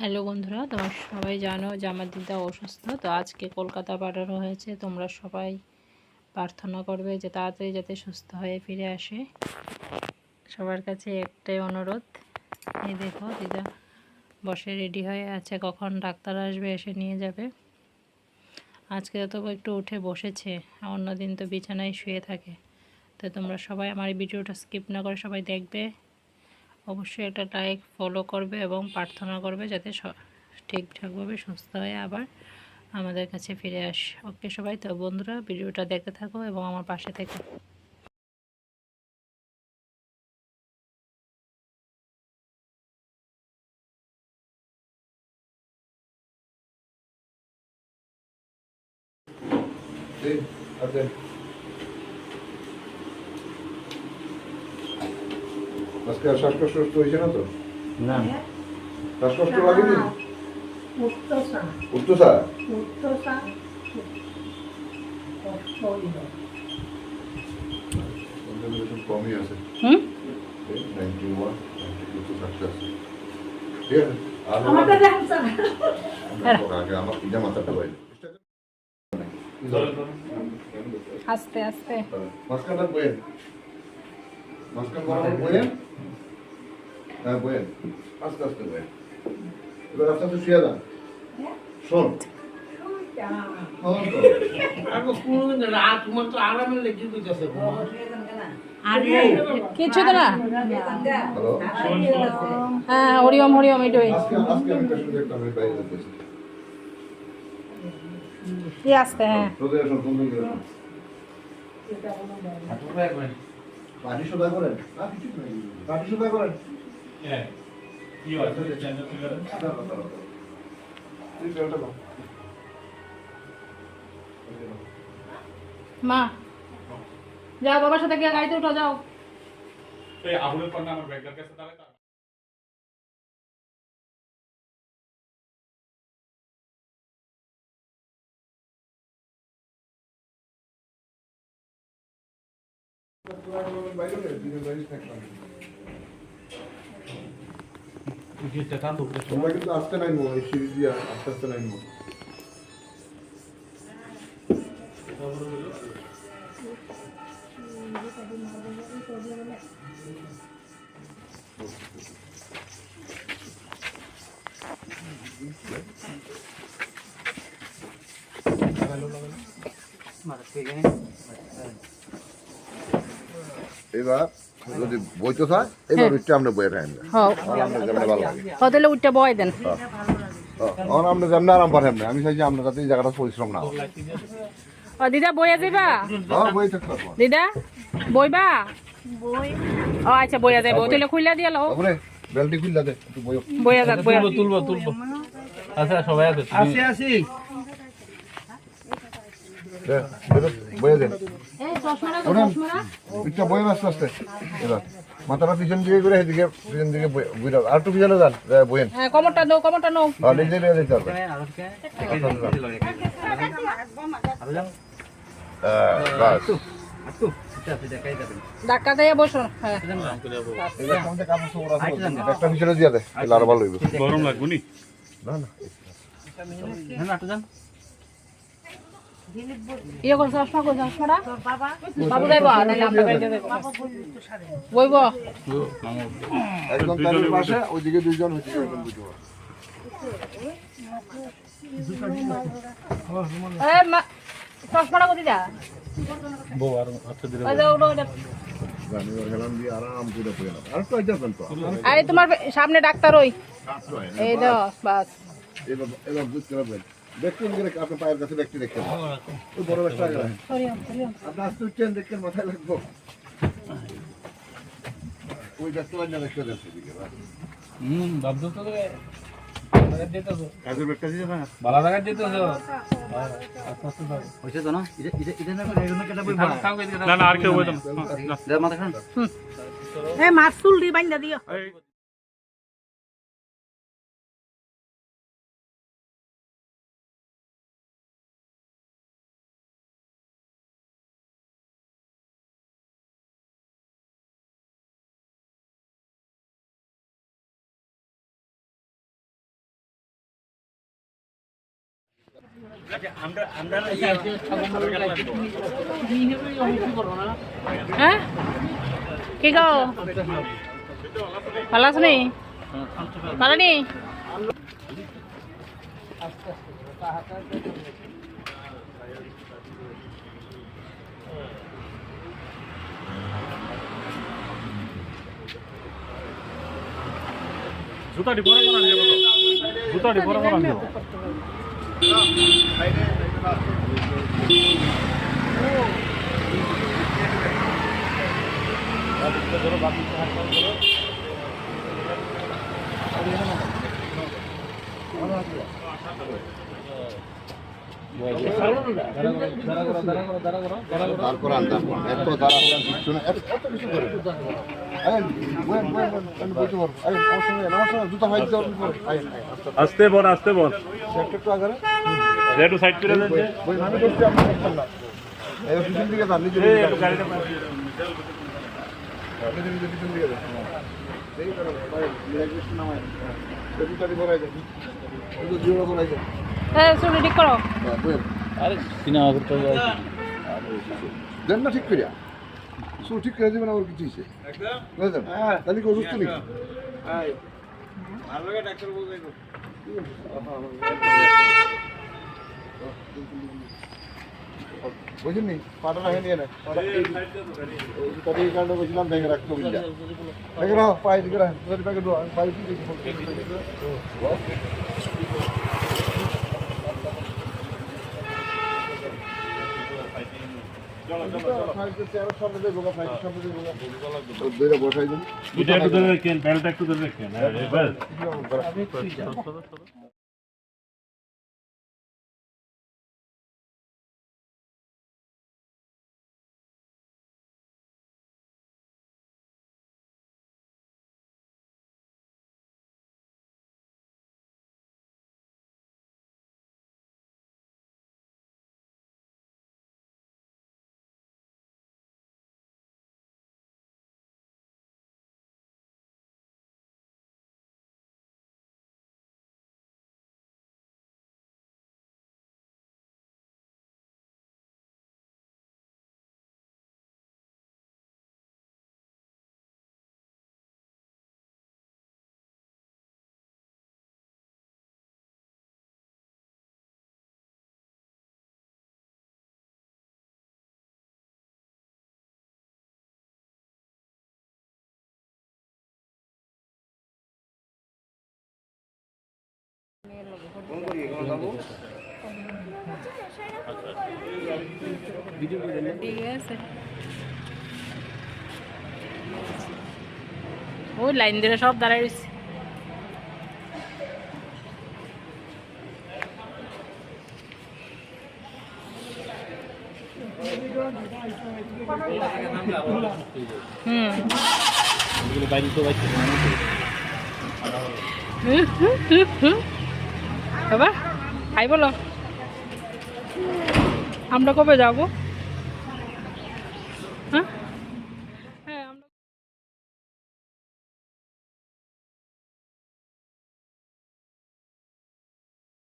Hello বন্ধুরা, তোমরা সবাই জানো যে আমার দিদা অসুস্থ, তো আজকে কলকাতা পাঠানো হয়েছে। তোমরা সবাই প্রার্থনা করবে যে তাড়াতাড়ি যাতে সুস্থ হয়ে ফিরে আসে। সবার কাছে একটাই অনুরোধ, এই দেখো দিদা বসে রেডি হয়ে আছে, কখন ডাক্তার আসবে এসে নিয়ে যাবে। আজকে তো একটু উঠে বসেছে, অন্যদিন তো বিছানায় শুয়ে থাকে। তো তোমরা সবাই আমার ভিডিওটা স্কিপ না করে সবাই দেখবে। অবশ্যই একটা লাইক ফলো করবে এবং প্রার্থনা করবে যাতে ঠিকঠাকভাবে সুস্থ হয়ে আবার আমাদের কাছে ফিরে আসে ওকে সবাই, তো বন্ধুরা ভিডিওটা দেখতে থাকো এবং আমার পাশে থেকো hace. আজকে আর শ্বাসকষ্ট হয়েছে না তো? না। শ্বাসকষ্ট লাগেনি? কমই আছে। হুম? নাইনটি ওয়ান নাইনটি টু তো ঠিক আস্তে আস্তে। মাঝখানটা বইয়েন মাঝখান বরাবর বইয়েন হ্যাঁ বইয়েন আস্তে আস্তে বইয়েন এবার আস্তে আস্তে শুয়ে যান শোন শোন তো। আগে কোন রাত তোমার তো আরামে লেগে দিতেছে কিছু তো না হ্যালো হ্যাঁ হরিওম হরিওম এটাই আজকে আজকে আমি একটা সুযোগ একটা আমি বাইরে যেতেছি কি আসতে হ্যাঁ সোজা পাটি সোজা করেন। পাটি সোজা করেন দাঁড়াও। এই তেলটা দাও। মা যাও বাবার সাথে গিয়ে গাড়িতে উঠো যাও। আবুলের পর না আমার ব্যাগটার কাছে তাহলে তোমরা কিন্তু আস্তে নাইমো এই সিঁড়ি দিয়ে আস্তে আস্তে নাইমো এবার যদি বইতে চায় এবার উঠতে আমরা বইয়ে রাখেন আমরা ভালো লাগে। কতলে উঠতে বয় দেন। এখন আমরা যেমন আরাম না আমি চাইছি আমরা যাতে এই জায়গাটা পরিশ্রম না হয়। ও দিদা বইয়া হ্যাঁ বই পারব দিদা বইবা? ও আচ্ছা বইয়া যাইব। তাহলে খুইলা দিয়ে লও। বেলটি খুললা দে একটু বই বইয়া যাক বইয়া তুলবো তুলবো আচ্ছা সবাই আছে আসি আসি। দেন পিঠটা বই আস্তে আস্তে। এবার মাথাটা পিছন দিকে করে এদিকে পিছন দিকে দাও আর একটু পিছনে যান বইয়েন। হ্যাঁ কমরটা নাও কমরটা নাও। আর নিজে নিয়ে যেতে ধাক্কা দিয়ে বসো হ্যাঁ। একটা পিছনে দিয়ে দে তাহলে আরও ভালো হইবে। গরম লাগবো নি? না না। ইয়ে করো চশমা করো চশমাটা বাবু যাইব নাহলে আমরা বাড়িতে যাইব। বইব। একজন তার পাশে ওইদিকে দুইজন ওইদিকে একজন বুঝতে পারবে মা চশমাটা কোথায় যা? বউ আর আচ্ছা দিলে ওই যে ওটা তোমার সামনে ডাক্তার ওই। এই বাস। এবার এবার বুঝতে পারবেন। দেখতে গেলে আপনার পায়ের কাছে দেখতে দেখতে ওই বড় একটা আগে রাখেন। আপনি আসতে উঠছেন দেখছেন মাথায় লাগবো। ওই দেখতে না দেখতে দেখতে দিকে হুম বাবদু তো কাজের ব্যাগটা দিয়ে না ভালো জায়গায় দিতে তো না? না আর কেউ বলতো না। মাছ চুল দি বাইন্দা দিও। হ্যাঁ? কি গো ভালো আছো নি? ভালো নি? জুতাটি পরে পরে আনবে জুতাটি পরে পরে আনবে তারপর আনতাম এত দাঁড়া বল আস্তে বল একটু সাইড করে দেন হ্যাঁ শুনে ঠিক করো। হ্যাঁ আরে সিনেমা করতে দেন না ঠিক করিয়া। সু ঠিক করে দেবেন আমার কিছু হয়েছে। বুঝলেন তাহলে কি অসুস্থ নাকি? বুঝলেন নি পাটা রাখে নিয়ে না কারণে বলছিলাম ব্যাগে রাখতে ব্যাগে রাখো পায়ে দিকে আমি পায়ে দিকে বসাই দিন একটু ধরে রেখেন বেলটা একটু ধরে রাখেন। ওই লাইন ধরে সব দাঁড়ায় রয়েছে। হুম। হুম, হুম, হুম। বাবা হাই বলো। আমরা কবে যাব? হ্যাঁ?